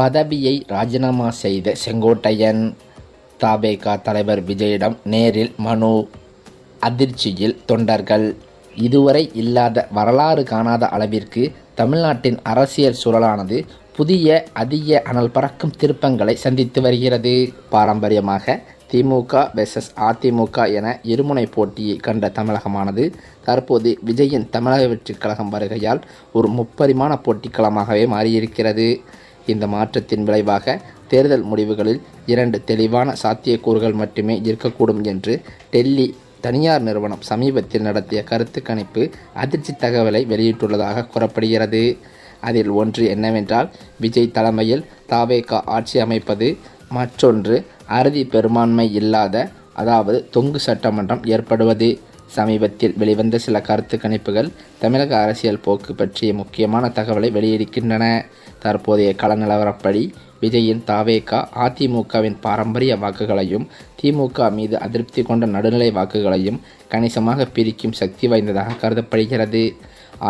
பதவியை ராஜினாமா செய்த செங்கோட்டையன் தாபேகா தலைவர் விஜயிடம் நேரில் மனு அதிர்ச்சியில் தொண்டர்கள். இதுவரை இல்லாத வரலாறு காணாத அளவிற்கு தமிழ்நாட்டின் அரசியல் சூழலானது புதிய அதிக அனல் பறக்கும் திருப்பங்களை சந்தித்து வருகிறது. பாரம்பரியமாக திமுக வெர்சஸ் அதிமுக என இருமுனை போட்டியை கண்ட தமிழகமானது தற்போது விஜயின் தமிழக வெற்றிக் கழகம் வருகையால் ஒரு முப்பரிமாண போட்டிக்களமாகவே மாறியிருக்கிறது. இந்த மாற்றத்தின் விளைவாக தேர்தல் முடிவுகளில் இரண்டு தெளிவான சாத்தியக்கூறுகள் மட்டுமே இருக்கக்கூடும் என்று டெல்லி தனியார் நிறுவனம் சமீபத்தில் நடத்திய கருத்து கணிப்பு அதிர்ச்சி தகவலை வெளியிட்டுள்ளதாக கூறப்படுகிறது. அதில் ஒன்று என்னவென்றால் விஜய் தலைமையில் தாவேகா ஆட்சி அமைப்பது மற்றொன்று அறுதி பெரும்பான்மை இல்லாத அதாவது தொங்கு சட்டமன்றம் ஏற்படுவது. சமீபத்தில் வெளிவந்த சில கருத்து கணிப்புகள் தமிழக அரசியல் போக்கு பற்றிய முக்கியமான தகவலை வெளியிடுகின்றன. தற்போதைய கள நிலவரப்படி விஜயின் தாவேகா அதிமுகவின் பாரம்பரிய வாக்குகளையும் திமுக மீது அதிருப்தி கொண்ட நடுநிலை வாக்குகளையும் கணிசமாக பிரிக்கும் சக்தி வாய்ந்ததாக கருதப்படுகிறது.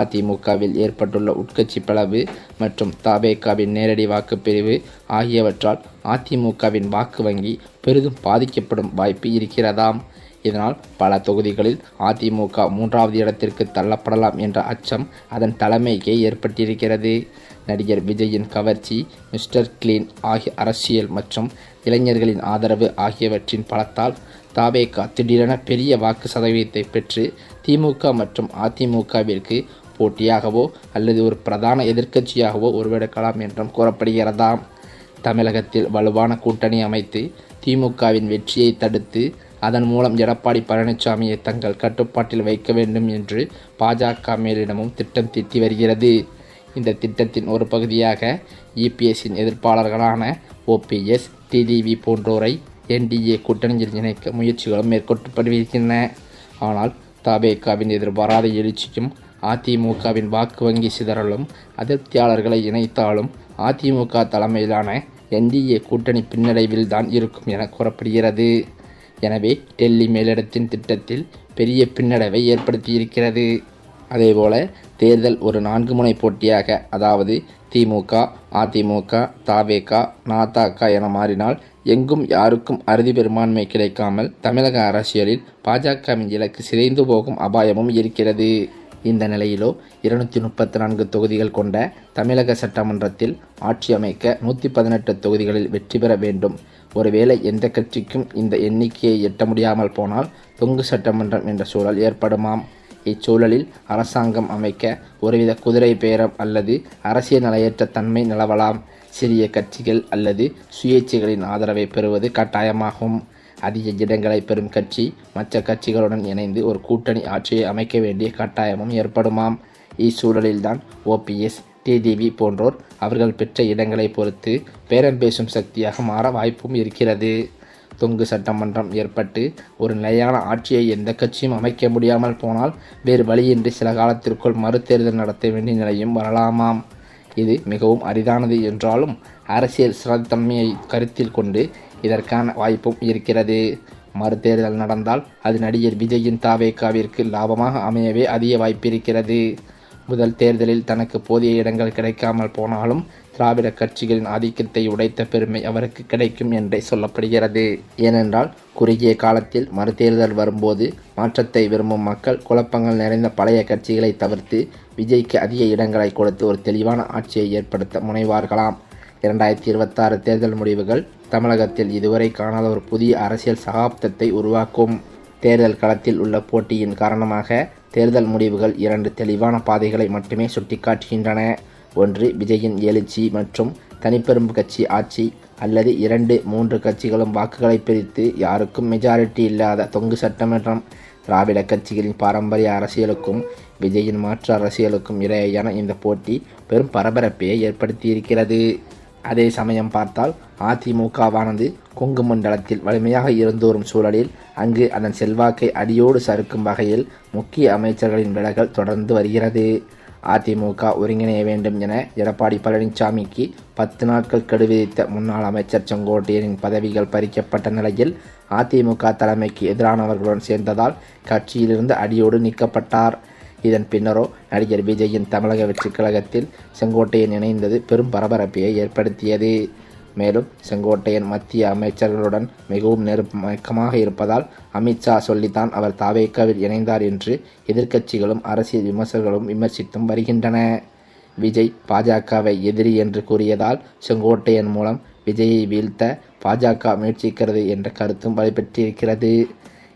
அதிமுகவில் ஏற்பட்டுள்ள உட்கட்சி பிளவு மற்றும் தாவேகாவின் நேரடி வாக்குப்பிரிவு ஆகியவற்றால் அதிமுகவின் வாக்கு வங்கி பெரிதும் பாதிக்கப்படும் வாய்ப்பு இருக்கிறதாம். இதனால் பல தொகுதிகளில் அதிமுக மூன்றாவது இடத்திற்கு தள்ளப்படலாம் என்ற அச்சம் அதன் தலைமைக்கே ஏற்பட்டிருக்கிறது. நடிகர் விஜயின் கவர்ச்சி மிஸ்டர் கிளீன் ஆகிய அரசியல் மற்றும் இளைஞர்களின் ஆதரவு ஆகியவற்றின் பலத்தால் தாவேகா திடீரென பெரிய வாக்கு சதவீதத்தை பெற்று திமுக மற்றும் அதிமுகவிற்கு போட்டியாகவோ அல்லது ஒரு பிரதான எதிர்க்கட்சியாகவோ உருவெடுக்கலாம் என்றும் கூறப்படுகிறதாம். தமிழகத்தில் வலுவான கூட்டணி அமைத்து திமுகவின் வெற்றியை தடுத்து அதன் மூலம் எடப்பாடி பழனிசாமியை தங்கள் கட்டுப்பாட்டில் வைக்க வேண்டும் என்று பாஜக மேலிடமும் திட்டம் தீட்டி வருகிறது. இந்த திட்டத்தின் ஒரு பகுதியாக இபிஎஸ்ஸின் எதிர்ப்பாளர்களான ஓபிஎஸ் டிடிவி போன்றோரை என்டிஏ கூட்டணியில் இணைக்க முயற்சிகளும் மேற்கொள்ளப்படுகின்றன ஆனால் தபேகாவின் எதிர்பாராத எழுச்சியும் அதிமுகவின் வாக்கு வங்கி சிதறலும் அதிருப்தியாளர்களை இணைத்தாலும் அதிமுக தலைமையிலான என்டிஏ கூட்டணி பின்னடைவில் தான் இருக்கும் என கூறப்படுகிறது. எனவே டெல்லி மேலிடத்தின் திட்டத்தில் பெரிய பின்னடைவை ஏற்படுத்தியிருக்கிறது. அதேபோல தேர்தல் ஒரு நான்கு முனை போட்டியாக அதாவது திமுக அதிமுக தாவேகா நாதக என மாறினால் எங்கும் யாருக்கும் அறுதி பெரும்பான்மை கிடைக்காமல் தமிழக அரசியலில் பாஜகவின் இலக்கு சிதைந்து போகும் அபாயமும் இருக்கிறது. இந்த நிலையிலோ இருநூற்றி முப்பத்தி நான்கு தொகுதிகள் கொண்ட தமிழக சட்டமன்றத்தில் ஆட்சி அமைக்க நூற்றி பதினெட்டு தொகுதிகளில் வெற்றி பெற வேண்டும். ஒருவேளை எந்த கட்சிக்கும் இந்த எண்ணிக்கையை எட்ட முடியாமல் போனால் தொங்கு சட்டமன்றம் என்ற சூழல் ஏற்படுமாம். இச்சூழலில் அரசாங்கம் அமைக்க ஒருவித குதிரை பேரம் அல்லது அரசியல் நிலையற்ற தன்மை நிலவலாம். சிறிய கட்சிகள் அல்லது சுயேட்சைகளின் ஆதரவை பெறுவது கட்டாயமாகும். அதிக இடங்களை பெறும் கட்சி மற்ற கட்சிகளுடன் இணைந்து ஒரு கூட்டணி ஆட்சியை அமைக்க வேண்டிய கட்டாயமும் ஏற்படுமாம். இச்சூழலில்தான் ஓபிஎஸ் டிடிவி போன்றோர் அவர்கள் பெற்ற இடங்களை பொறுத்து பேரம் பேசும் சக்தியாக மாற வாய்ப்பும் இருக்கிறது. தொங்கு சட்டமன்றம் ஏற்பட்டு ஒரு நிலையான ஆட்சியை எந்த கட்சியும் அமைக்க முடியாமல் போனால் வேறு வழியின்றி சில காலத்திற்குள் மறுதேர்தல் நடத்த வேண்டிய நிலையும் வரலாமாம். இது மிகவும் அரிதானது என்றாலும் அரசியல் சிறத்தன்மையை கருத்தில் கொண்டு இதற்கான வாய்ப்பும் இருக்கிறது. மறுதேர்தல் நடந்தால் அது நடிகர் விஜயின் தாவேக்காவிற்கு லாபமாக அமையவே அதிக வாய்ப்பு இருக்கிறது. முதல் தேர்தலில் தனக்கு போதிய இடங்கள் கிடைக்காமல் போனாலும் திராவிட கட்சிகளின் ஆதிக்கத்தை உடைத்த பெருமை அவருக்கு கிடைக்கும் என்றே சொல்லப்படுகிறது. ஏனென்றால் குறுகிய காலத்தில் மறுதேர்தல் வரும்போது மாற்றத்தை விரும்பும் மக்கள் குழப்பங்கள் நிறைந்த பழைய கட்சிகளை தவிர்த்து விஜய்க்கு அதிக இடங்களை கொடுத்து ஒரு தெளிவான ஆட்சியை ஏற்படுத்த முனைவார்களாம். இரண்டாயிரத்தி இருபத்தாறு தேர்தல் முடிவுகள் தமிழகத்தில் இதுவரை காணாத ஒரு புதிய அரசியல் சகாப்தத்தை உருவாக்கும். தேர்தல் களத்தில் உள்ள போட்டியின் காரணமாக தேர்தல் முடிவுகள் இரண்டு தெளிவான பாதைகளை மட்டுமே சுட்டிக்காட்டுகின்றன. ஒன்று விஜயின் எழுச்சி மற்றும் தனிப்பெரும் கட்சி ஆட்சி அல்லது இரண்டு மூன்று கட்சிகளும் வாக்குகளை பிரித்து யாருக்கும் மெஜாரிட்டி இல்லாத தொங்கு சட்டமன்றம். திராவிட கட்சிகளின் பாரம்பரிய அரசியலுக்கும் விஜயின் மாற்று அரசியலுக்கும் இடையேயான இந்த போட்டி பெரும் பரபரப்பையை ஏற்படுத்தியிருக்கிறது. அதே சமயம் பார்த்தால் அதிமுகவானது கொங்கு மண்டலத்தில் வலிமையாக இருந்து வரும் சூழலில் அங்கு அதன் செல்வாக்கை அடியோடு சறுக்கும் வகையில் முக்கிய அமைச்சர்களின் விலகல் தொடர்ந்து வருகிறது. அதிமுக ஒருங்கிணைய வேண்டும் என எடப்பாடி பழனிசாமிக்கு பத்து நாட்கள் கெடு விதித்த முன்னாள் அமைச்சர் செங்கோட்டையனின் பதவிகள் பறிக்கப்பட்ட நிலையில் அதிமுக தலைமைக்கு எதிரானவர்களுடன் சேர்ந்ததால் கட்சியிலிருந்து அடியோடு நீக்கப்பட்டார். இதன் பின்னரோ நடிகர் விஜயின் தமிழக வெற்றிக் கழகத்தில் செங்கோட்டையன் இணைந்தது பெரும் பரபரப்பையை ஏற்படுத்தியது. மேலும் செங்கோட்டையன் மத்திய அமைச்சர்களுடன் மிகவும் நெருக்கமாக இருப்பதால் அமித்ஷா சொல்லித்தான் அவர் தாவேக்காவில் இணைந்தார் என்று எதிர்க்கட்சிகளும் அரசியல் விமர்சகர்களும் விமர்சித்தும் வருகின்றன. விஜய் பாஜகவை எதிரி என்று கூறியதால் செங்கோட்டையன் மூலம் விஜயை வீழ்த்த பாஜக முயற்சிக்கிறது என்ற கருத்தும் வலுப்பெற்றிருக்கிறது.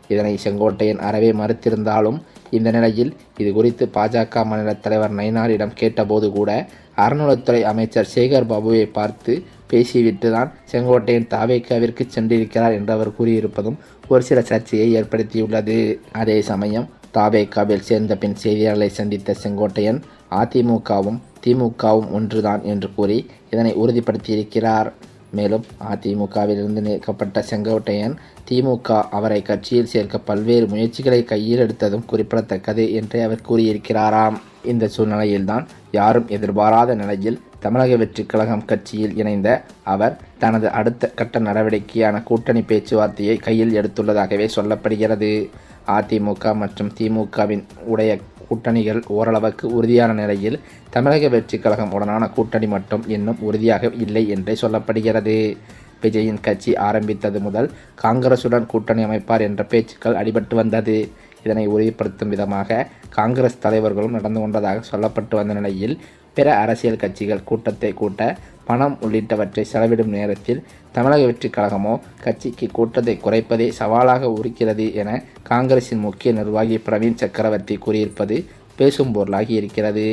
இதனை செங்கோட்டையன் அறவே மறுத்திருந்தாலும் இந்த நிலையில் இது குறித்து பாஜக மாநில தலைவர் நயினாரிடம் கேட்டபோது கூட அறநிலத்துறை அமைச்சர் சேகர் பாபுவை பார்த்து பேசிவிட்டு தான் செங்கோட்டையன் தாவேக்காவிற்கு சென்றிருக்கிறார் என்று அவர் கூறியிருப்பதும் ஒரு சில சர்ச்சையை ஏற்படுத்தியுள்ளது. அதே சமயம் தாவேக்காவில் சேர்ந்த பின் செய்தியாளர்களை சந்தித்த செங்கோட்டையன் அதிமுகவும் திமுகவும் ஒன்றுதான் என்று கூறி இதனை உறுதிப்படுத்தியிருக்கிறார். மேலும் அதிமுகவிலிருந்து நீக்கப்பட்ட செங்கோட்டையன் திமுக அவரை கட்சியில் சேர்க்க பல்வேறு முயற்சிகளை கையில் எடுத்ததும் குறிப்பிடத்தக்கது என்று அவர் கூறியிருக்கிறாராம். இந்த சூழ்நிலையில்தான் யாரும் எதிர்பாராத நிலையில் தமிழக வெற்றிக் கழகம் கட்சியில் இணைந்த அவர் தனது அடுத்த கட்ட நடவடிக்கையான கூட்டணி பேச்சுவார்த்தையை கையில் எடுத்துள்ளதாகவே சொல்லப்படுகிறது. அதிமுக மற்றும் திமுகவின் உடைய கூட்டணிகள் ஓரளவுக்கு உறுதியான நிலையில் தமிழக வெற்றிக் கழகம் உடனான கூட்டணி மட்டும் இன்னும் உறுதியாக இல்லை என்றே சொல்லப்படுகிறது. விஜயின் கட்சி ஆரம்பித்தது முதல் காங்கிரசுடன் கூட்டணி அமைப்பார் என்ற பேச்சுக்கள் அடிபட்டு வந்தது. இதனை உறுதிப்படுத்தும் விதமாக காங்கிரஸ் தலைவர்களும் நடந்து கொண்டதாக சொல்லப்பட்டு வந்த நிலையில் பிற அரசியல் கட்சிகள் கூட்டத்தை கூட்ட பணம் உள்ளிட்டவற்றை செலவிடும் நேரத்தில் தமிழக வெற்றிக் கழகமோ கட்சிக்கு கூட்டத்தை குறைப்பதே சவாலாக இருக்கிறது என காங்கிரசின் முக்கிய நிர்வாகி பிரவீன் சக்கரவர்த்தி கூறியிருப்பது பேசும் பொருளாகி இருக்கிறது.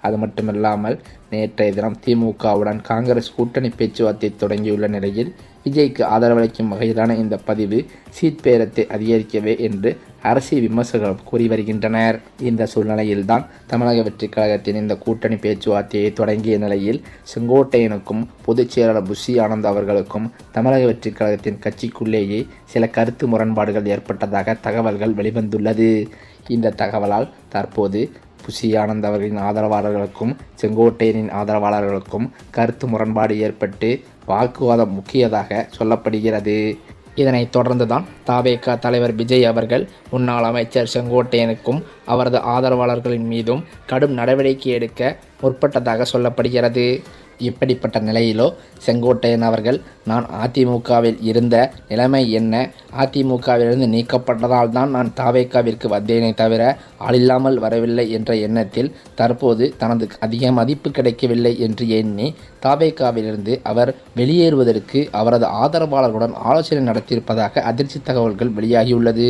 அது மட்டுமில்லாமல் நேற்றைய தினம் திமுகவுடன் காங்கிரஸ் கூட்டணி பேச்சுவார்த்தை தொடங்கியுள்ள நிலையில் விஜய்க்கு ஆதரவளிக்கும் வகையிலான இந்த பதிவு சீட் பேரத்தை அதிகரிக்கவே என்று அரசியல் விமர்சகர்கள் கூறி வருகின்றனர். இந்த சூழ்நிலையில்தான் தமிழக வெற்றிக் கழகத்தின் இந்த கூட்டணி பேச்சுவார்த்தையை தொடங்கிய நிலையில் செங்கோட்டையனுக்கும் பொதுச் செயலாளர் புஷி ஆனந்த் அவர்களுக்கும் தமிழக வெற்றிக் கழகத்தின் கட்சிக்குள்ளேயே சில கருத்து முரண்பாடுகள் ஏற்பட்டதாக தகவல்கள் வெளிவந்துள்ளது. இந்த தகவலால் தற்போது புஷி ஆனந்த் அவர்களின் ஆதரவாளர்களுக்கும் செங்கோட்டையனின் ஆதரவாளர்களுக்கும் கருத்து முரண்பாடு ஏற்பட்டு வாக்குவாதம் முக்கியதாக சொல்லப்படுகிறது. இதனைத் தொடர்ந்துதான் தாவேகா தலைவர் விஜய் அவர்கள் முன்னாள் அமைச்சர் செங்கோட்டையனுக்கும் அவரது ஆதரவாளர்களின் மீதும் கடும் நடவடிக்கை எடுக்க முற்பட்டதாக சொல்லப்படுகிறது. இப்படிப்பட்ட நிலையிலோ செங்கோட்டையன் அவர்கள் நான் அதிமுகவில் இருந்த நிலைமை என்ன? அதிமுகவிலிருந்து நீக்கப்பட்டதால் தான் நான் தாவேக்காவிற்கு வந்தேனே தவிர ஆளில்லாமல் வரவில்லை என்ற எண்ணத்தில் தற்போது தனது அதிக மதிப்பு கிடைக்கவில்லை என்று எண்ணி தாவேக்காவிலிருந்து அவர் வெளியேறுவதற்கு அவரது ஆதரவாளர்களுடன் ஆலோசனை நடத்தியிருப்பதாக அதிர்ச்சி தகவல்கள் வெளியாகியுள்ளது.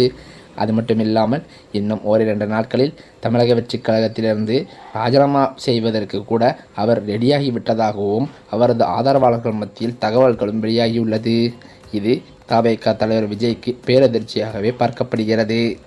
அது மட்டும் இல்லாமல் இன்னும் ஓரிரண்டு நாட்களில் தமிழக வெற்றிக் கழகத்திலிருந்து ராஜினாமா செய்வதற்கு கூட அவர் ரெடியாகி விட்டதாகவும் அவரது ஆதரவாளர்கள் மத்தியில் தகவல்களும் வெளியாகியுள்ளது. இது தாவேகா தலைவர் விஜய்க்கு பேரதிர்ச்சியாகவே பார்க்கப்படுகிறது.